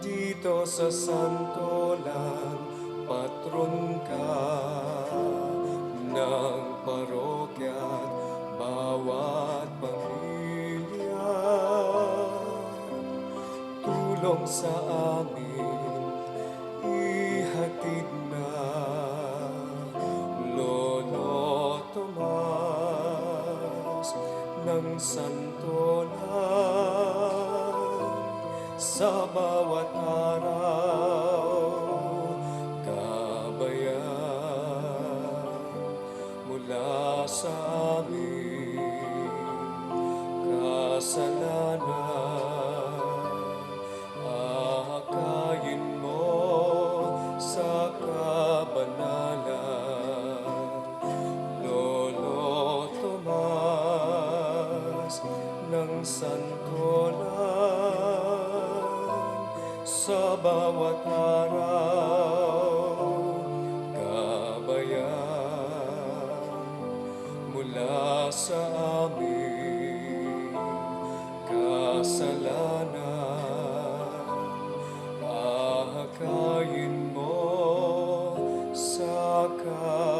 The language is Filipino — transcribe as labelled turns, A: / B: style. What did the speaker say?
A: Dito sa Santolan, patron ka ng parokya at bawat pamilya. Tulong sa amin, ihatid na Lolo Tomas ng Santolan sa bawat araw kabayan mula sa amin kasalanan akayin mo sa kabanalan. Lolo Tomas ng Santolan sa bawat araw Kabayan mula sa aming kasalanan Ahakayin mo sa kasalanan